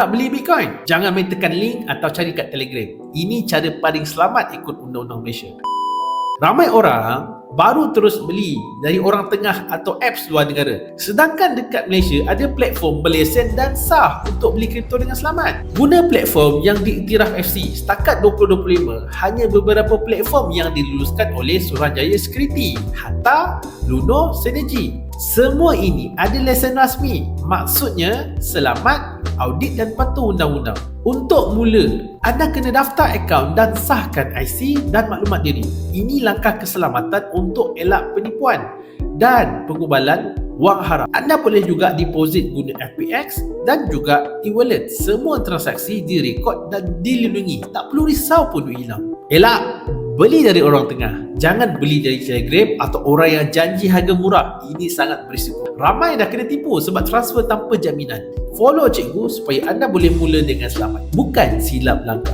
Nak beli Bitcoin? Jangan main tekan link atau cari kat Telegram. Ini cara paling selamat ikut undang-undang Malaysia. Ramai orang baru terus beli dari orang tengah atau apps luar negara. Sedangkan dekat Malaysia ada platform berlesen dan sah untuk beli kripto dengan selamat. Guna platform yang diiktiraf FC setakat 2025 hanya beberapa platform yang diluluskan oleh Suruhanjaya Security, Hatta, Luno, Synergy. Semua ini ada lesen rasmi. Maksudnya selamat, audit dan patuh undang-undang. Untuk mula, anda kena daftar akaun dan sahkan IC dan maklumat diri. Ini langkah keselamatan untuk elak penipuan dan pengubalan wang haram. Anda boleh juga deposit guna FPX dan juga e-wallet. Semua transaksi direkod dan dilindungi. Tak perlu risau pun duit hilang. Elak, beli dari orang tengah. Jangan beli dari Telegram atau orang yang janji harga murah. Ini sangat berisiko. Ramai dah kena tipu sebab transfer tanpa jaminan. Follow cikgu supaya anda boleh mula dengan selamat. Bukan silap langkah.